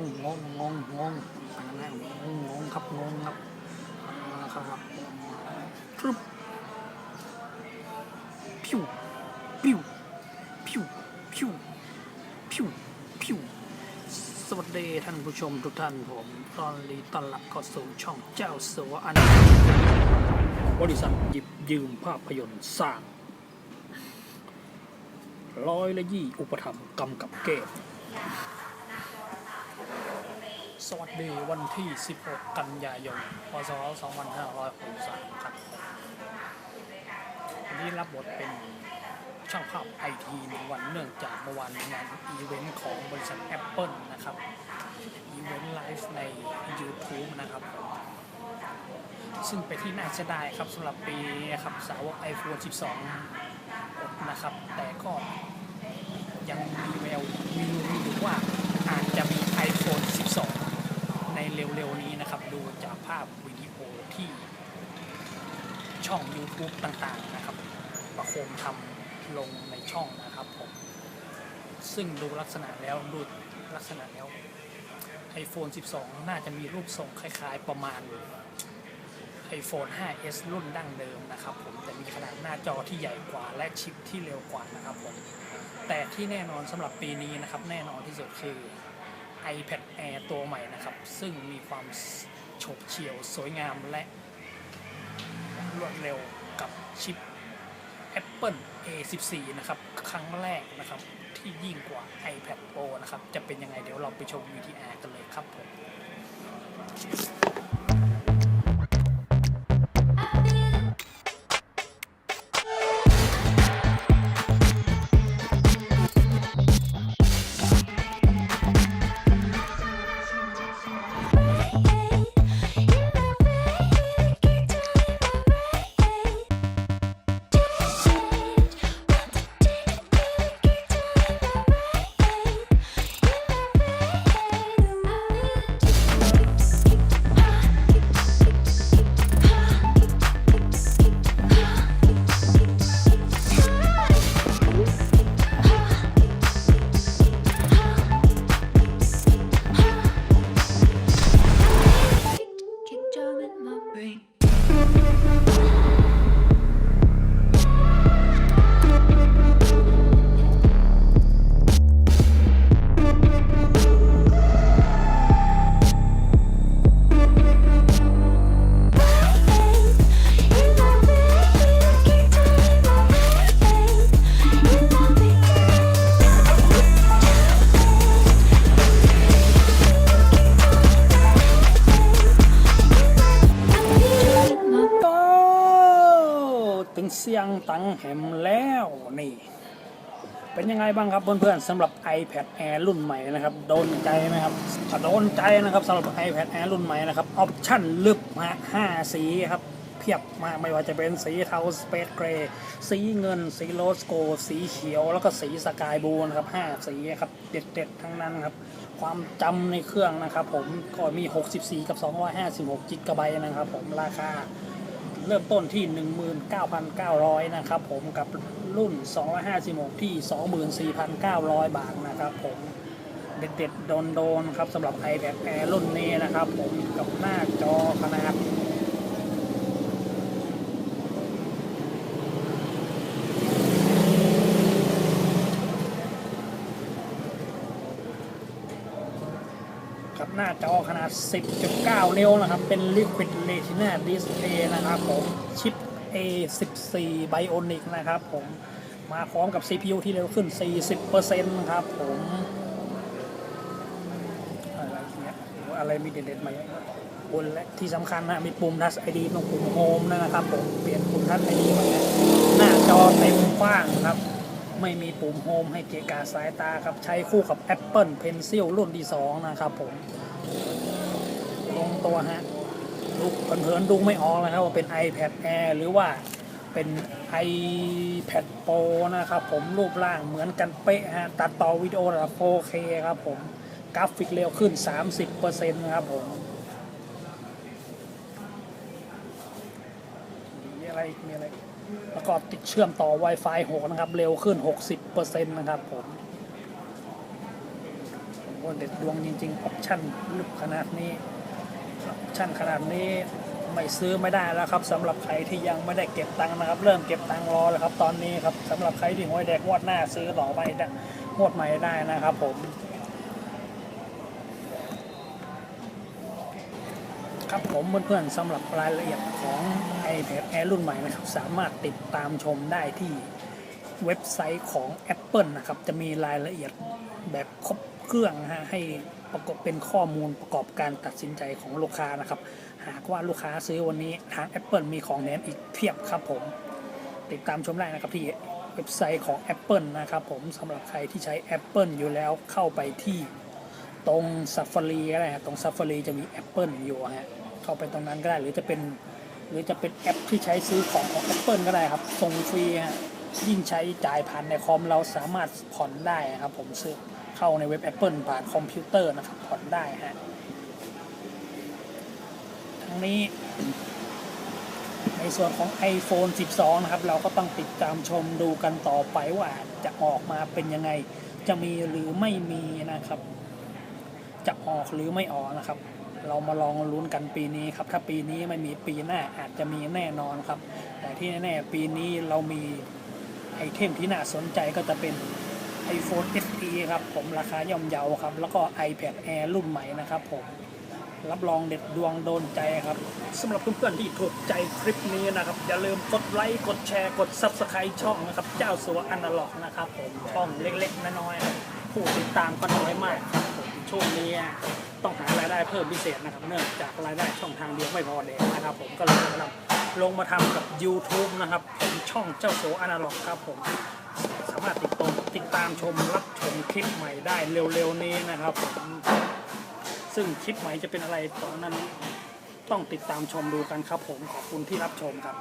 งงงงงงงงงงงครับงงครับเอาละครับทรึบพิวพิวพิวพิวพิวพิวสวัสดีท่านผู้ชมทุกท่านผมตอนรีต้อนรับเข้าสู่ช่องเจ้าสัวอันบริษัทหยิบยืมภาพยนตร์สร้างร้อยละยี่อุปถัมภ์กำกับเกม สวัสดีวันที่ 16 กันยายน พศ 2563 ครับวันนี้รับบทเป็นช่างภาพไอทีในวันเนื่องจากเมื่อวานมีงานอีเวนต์ของบริษัท Apple นะครับ อีเวนต์ไลฟ์ใน YouTube นะครับ ซึ่งไปนที่น่าเสียดายครับสำหรับปีนะครับสาวก iPhone 12 นะครับ แต่ก็ยังมีแววมีรู้ว่าอาจจะมี iPhone 12 เร็วๆนี้นะครับ ดูจากภาพวิดีโอที่ช่อง YouTube ต่างๆนะครับ ประโคมทำลงในช่องนะครับผม ซึ่งดูลักษณะแล้วดูลักษณะแล้ว iPhone 12 น่าจะมีรูปทรงคล้ายๆประมาณ iPhone 5s รุ่นดั้งเดิมนะครับผม แต่มีขนาดหน้าจอที่ใหญ่กว่าและชิปที่เร็วกว่านะครับผม แต่ที่แน่นอนสำหรับปีนี้นะครับ แน่นอนที่สุดคือ iPad Air ตัวใหม่นะครับ ซึ่งมีความฉกเฉี่ยวสวยงามและรวดเร็วกับชิป Apple A14 นะครับ ครั้งแรกนะครับ ที่ยิ่งกว่า iPad Pro นะครับ จะเป็นยังไงเดี๋ยวเราไปชม VTR กันเลยครับผม ตังแหมแล้วนี่ เป็นยังไงบ้างครับเพื่อนๆสำหรับ iPad Air รุ่นใหม่นะครับโดนใจไหมครับถ้าโดนใจนะครับสำหรับ iPad Air รุ่นใหม่นะครับออปชั่นลึกมาห้าสีครับเพียบมากไม่ว่าจะเป็นสีเทาสเปซเกรย์สีเงิน สีโรสโก สีเขียว แล้วก็สีสกายบลูนะครับห้าสีครับเด็ดๆ ทั้งนั้นครับ ความจำในเครื่องนะครับผมก็มี 64 กับ 256จิกะไบต์นะครับผมราคา เริ่มต้นที่ 19,900 นะครับผมกับรุ่น 256 ที่ 24,900 บาทนะครับผมเด็ดๆโดนๆครับสำหรับ iPad Air รุ่นนี้นะครับผมกับหน้าจอขนาด หน้าจอขนาด 10.9 นิ้วนะครับ เป็น Liquid Retina Display นะครับผมชิป A14 Bionic นะครับผมมาพร้อมกับ CPU ที่เร็วขึ้น 40%นะครับผมอะไรเงี้ยอะไรมีเด็ดๆไหมบนและที่สำคัญนะมีปุ่ม Touch ID ตรงปุ่ม Home นะครับผมเปลี่ยนปุ่ม Touch ID มาแล้วหน้าจอเต็มกว้างครับ ไม่มีปุ่ม Home ให้เกะกะสายตาครับ ใช้คู่กับ Apple Pencil รุ่นที่ 2 นะครับผม ลงตัวฮะดูเผินๆดูไม่ออกเลยครับว่าเป็น iPad Air หรือว่าเป็น iPad Pro นะครับผมรูปร่างเหมือนกันเป๊ะฮะ ตัดต่อวิดีโอระดับ 4K ครับผม กราฟิกเร็วขึ้น 30%ครับผมมีอะไรอีกมีอะไร แล้วก็ติดเชื่อมต่อ Wi-Fi 6 นะครับ เร็วขึ้น 60%นะครับผมโหเด็ดดวงจริงๆออปชั่นลึกขนาดนี้ออปชั่นขนาดนี้ไม่ซื้อไม่ได้แล้วครับสำหรับใครที่ยังไม่ได้เก็บตังค์นะครับ เริ่มเก็บตังค์รอแล้วครับ ตอนนี้ครับสำหรับใครที่หวยแดกงวดหน้าซื้อต่อไปได้งวดใหม่ได้นะครับผม ครับผมเพื่อนๆสำหรับรายละเอียดของ iPad Air รุ่นใหม่นะครับ สามารถติดตามชมได้ที่เว็บไซต์ของ Apple นะครับ จะมีรายละเอียดแบบครบเครื่องนะฮะให้ประกอบเป็นข้อมูลประกอบการตัดสินใจของลูกค้านะครับ หากว่าลูกค้าซื้อวันนี้ทาง Apple มีของแถมอีกเพียบครับผม ติดตามชมได้นะครับที่เว็บไซต์ของ Apple นะครับผมสำหรับใครที่ใช้ Apple อยู่แล้วเข้าไปที่ตรง Safari ก็ได้ฮะตรง Safari จะมี Apple อยู่ฮะ เข้าไปตรงนั้นก็ได้ หรือจะเป็น หรือจะเป็นแอปที่ใช้ซื้อของของ Apple ก็ได้ครับส่งฟรีฮะยิ่งใช้จ่ายผ่านในคอมเราสามารถผ่อนได้ครับผมซื้อเข้าในเว็บ Apple ผ่านคอมพิวเตอร์นะครับผ่อนได้ฮะทั้งนี้ในส่วนของ iPhone 12 นะครับ เราก็ต้องติดตามชมดูกันต่อไปว่าจะออกมาเป็นยังไง จะมีหรือไม่มีนะครับ จะออกหรือไม่ออกนะครับ เรามาลองลุ้นกันปีนี้ครับ ถ้าปีนี้ไม่มีปีหน้าอาจจะมีแน่นอนครับ แต่ที่แน่ๆปีนี้เรามีไอเทมที่น่าสนใจก็จะเป็น iPhone SE ครับผมราคาย่อมเยาครับ แล้วก็ iPad Air รุ่นใหม่นะครับผมรับรองเด็ดดวงโดนใจครับสำหรับเพื่อนๆที่ถูกใจคลิปนี้นะครับ อย่าลืมกดไลค์กดแชร์กด Subscribe ช่องนะครับ เจ้าสัวอนาล็อกนะครับผมช่องเล็กๆน้อยๆผู้ติดตามก็น้อยมากครับผมช่วงนี้ ต้องหารายได้เพิ่มพิเศษนะครับ เนื่องจากรายได้ช่องทางเดียวไม่พอเด็กนะครับ ผมก็เลยนำลงมาทำกับ YouTube นะครับผมช่องเจ้าโสอนาล็อกครับผมสามารถติดตามติดตามชมรับชมคลิปใหม่ได้เร็วๆนี้นะครับผมซึ่งคลิปใหม่จะเป็นอะไรตอนนั้นต้องติดตามชมดูกันครับผมขอบคุณที่รับชมครับ